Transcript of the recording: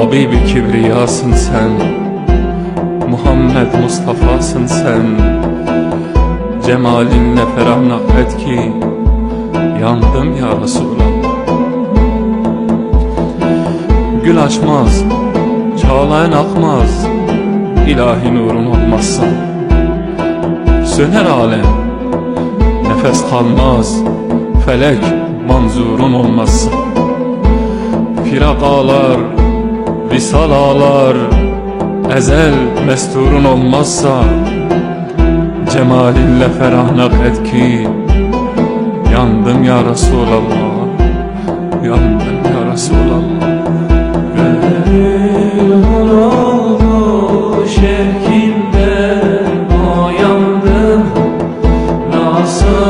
Habibi kibriyasın sen Muhammed Mustafa'sın sen. Cemalinle ferah naklet ki Yandım ya Resulallah. Gül açmaz, çağlayan akmaz ilahi nurun olmazsa. Söner alem, nefes kalmaz Felek manzurun olmazsa. Firak ağlar, Visal ağlar Ezel mesturun olmazsa Cemalinle ferahnap et ki Yandım ya Resulallah Yandım ya Resulallah. Velhul oldu şevkinde O yandım Nasıl